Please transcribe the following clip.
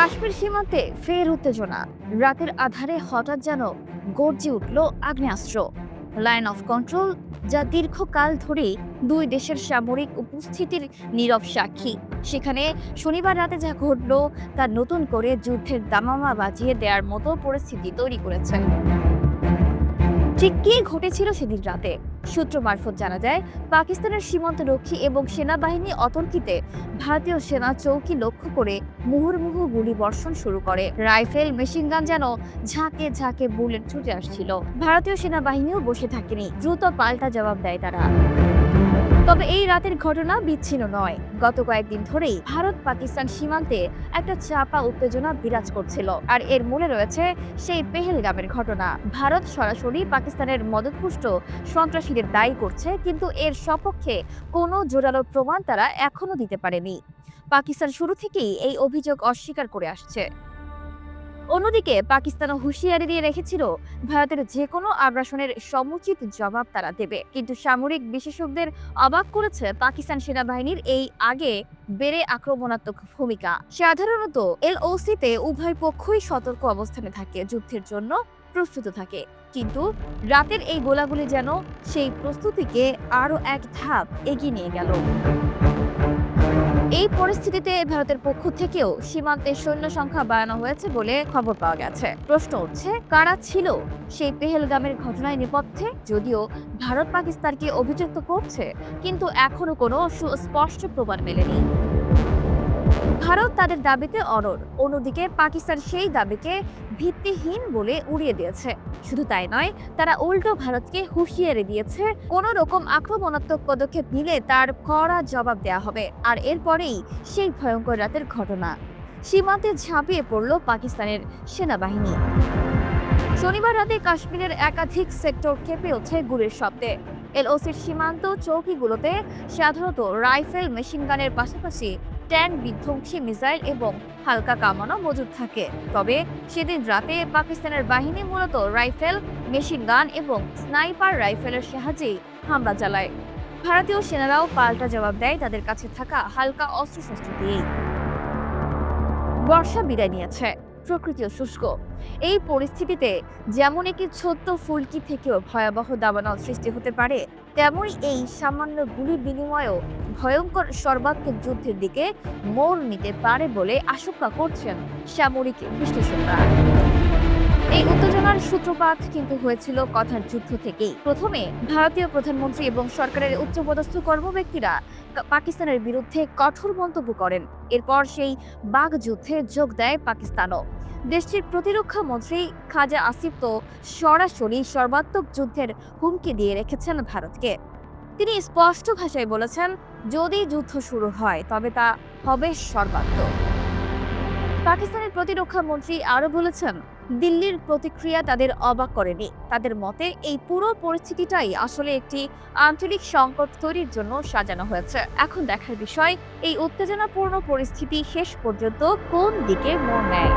কাশ্মীর সীমান্তে ফের উত্তেজনা। রাতের আধারে হঠাৎ যেন গর্জে উঠল আগ্নেয়াস্ত্র। লাইন অফ কন্ট্রোল যা দীর্ঘকাল ধরে দুই দেশের সামরিক উপস্থিতির নীরব সাক্ষী। সেখানে শনিবার রাতে যা ঘটল তা নতুন করে যুদ্ধের দামামা বাজিয়ে দেওয়ার মতো পরিস্থিতি তৈরি করেছে। ঠিক কি ঘটেছিল সেদিন রাতে। সূত্র মারফত জানা যায়, পাকিস্তানের সীমান্তরক্ষী এবং সেনাবাহিনী অতর্কিতে ভারতীয় সেনা চৌকি লক্ষ্য করে মুহুর্মুহু গুলি বর্ষণ শুরু করে। রাইফেল মেশিনগান যেন ঝাঁকে ঝাঁকে বুলেট ছুটে আসছিল। ভারতীয় সেনাবাহিনীও বসে থাকেনি, দ্রুত পাল্টা জবাব দেয় তারা। তবে এই রাতের ঘটনা বিচ্ছিন্ন নয়। গত কয়েকদিন ধরেই ভারত পাকিস্তান সীমান্তে একটা চাপা উত্তেজনা বিরাজ করছিল। আর এর মূলে রয়েছে সেই পেহেলগামের ঘটনা। ভারত সরাসরি পাকিস্তানের মদতপুষ্ট সন্ত্রাসীদের দায়ী করছে, কিন্তু এর সপক্ষে কোনো জোরালো প্রমাণ তারা এখনও দিতে পারেনি। পাকিস্তান শুরু থেকেই এই অভিযোগ অস্বীকার করে আসছে। অন্যদিকে পাকিস্তানও হুঁশিয়ারি দিয়ে রেখেছিল, ভারতের যে কোনো আগ্রাসনের সমুচিত জবাব তারা দেবে। কিন্তু সামরিক বিশেষজ্ঞদের অবাক করেছে পাকিস্তান সেনাবাহিনীর এই আগে বেড়ে আক্রমণাত্মক ভূমিকা। সাধারণত এলওসিতে উভয় পক্ষই সতর্ক অবস্থানে থাকে, যুদ্ধের জন্য প্রস্তুত থাকে। কিন্তু রাতের এই গোলাগুলি যেন সেই প্রস্তুতিকে আরও এক ধাপ এগিয়ে নিয়ে গেল। এই পরিস্থিতিতে ভারতের পক্ষ থেকেও সীমান্তে সৈন্য সংখ্যা বাড়ানো হয়েছে বলে খবর পাওয়া গেছে। প্রশ্ন উঠছে, কারা ছিল সেই পেহেলগামের ঘটনায় নেপথ্যে? যদিও ভারত পাকিস্তানকে অভিযুক্ত করছে, কিন্তু এখনও কোনো সুস্পষ্ট প্রমাণ মেলেনি। ভারত তাদের দাবিতে অনড়। অন্যদিকে পাকিস্তান সেই দাবিকে ভিত্তিহীন বলে উড়িয়ে দিয়েছে। শুধু তাই নয়, তারা উল্টো ভারতকে হুঁশিয়ারি দিয়েছে, কোন রকম আক্রমণাত্মক পদক্ষেপ নিলে তার কড়া জবাব দেওয়া হবে। আর এরপরেই সেই ভয়ঙ্কর রাতের ঘটনা। সীমান্তে ঝাঁপিয়ে পড়ল পাকিস্তানের সেনাবাহিনী। শনিবার রাতে কাশ্মীরের একাধিক সেক্টর কেঁপে ওঠে গুলির শব্দে। এলওসির সীমান্ত চৌকিগুলোতে সাধারণত রাইফেল, মেশিনগানের পাশাপাশি ট্যাঙ্ক বিধ্বংসী মিসাইল এবং হালকা কামানো মজুদ থাকে। তবে সেদিন রাতে পাকিস্তানের বাহিনী মূলত রাইফেল, মেশিন গান এবং স্নাইপার রাইফেলের সাহায্যেই হামলা চালায়। ভারতীয় সেনারাও পাল্টা জবাব দেয় তাদের কাছে থাকা হালকা অস্ত্রশস্ত্র দিয়েই। বর্ষা বিদায় নিয়েছে। প্রকৃতিও শুষ্ক। এই পরিস্থিতিতে যেমন একটি ছোট্ট ফুলকি থেকেও ভয়াবহ দাবানল সৃষ্টি হতে পারে তেমনই এই সামান্য গুলি বিনিময়েও ভয়ঙ্কর সর্বাত্মক যুদ্ধের দিকে মোড় নিতে পারে বলে আশঙ্কা করছেন সামরিক বিশ্লেষকরা। সূত্রপাত কিন্তু হয়েছিল কথার যুদ্ধ থেকেই। প্রথমে ভারতীয় প্রধানমন্ত্রী এবং সরকারের উচ্চপদস্থ কর্মব্যক্তিরা পাকিস্তানের বিরুদ্ধে কঠোর মন্তব্য করেন। এরপর সেই বাঘ যুদ্ধে যোগ দেয় পাকিস্তানও। দেশটির প্রতিরক্ষা মন্ত্রী খাজা আসিফ তো সরাসরি সর্বাত্মক যুদ্ধের হুমকি দিয়ে রেখেছেন ভারতকে। তিনি স্পষ্ট ভাষায় বলেছেন, যদি যুদ্ধ শুরু হয়, তবে তা হবে সর্বাত্মক। পাকিস্তানের প্রতিরক্ষা মন্ত্রী আরও বলেছেন দিল্লির প্রতিক্রিয়া তাদের অবাক করেনি। তাদের মতে, এই পুরো পরিস্থিতিটাই আসলে একটি আঞ্চলিক সংকট তৈরির জন্য সাজানো হয়েছে। এখন দেখার বিষয়, এই উত্তেজনাপূর্ণ পরিস্থিতি শেষ পর্যন্ত কোন দিকে মোড় নেয়?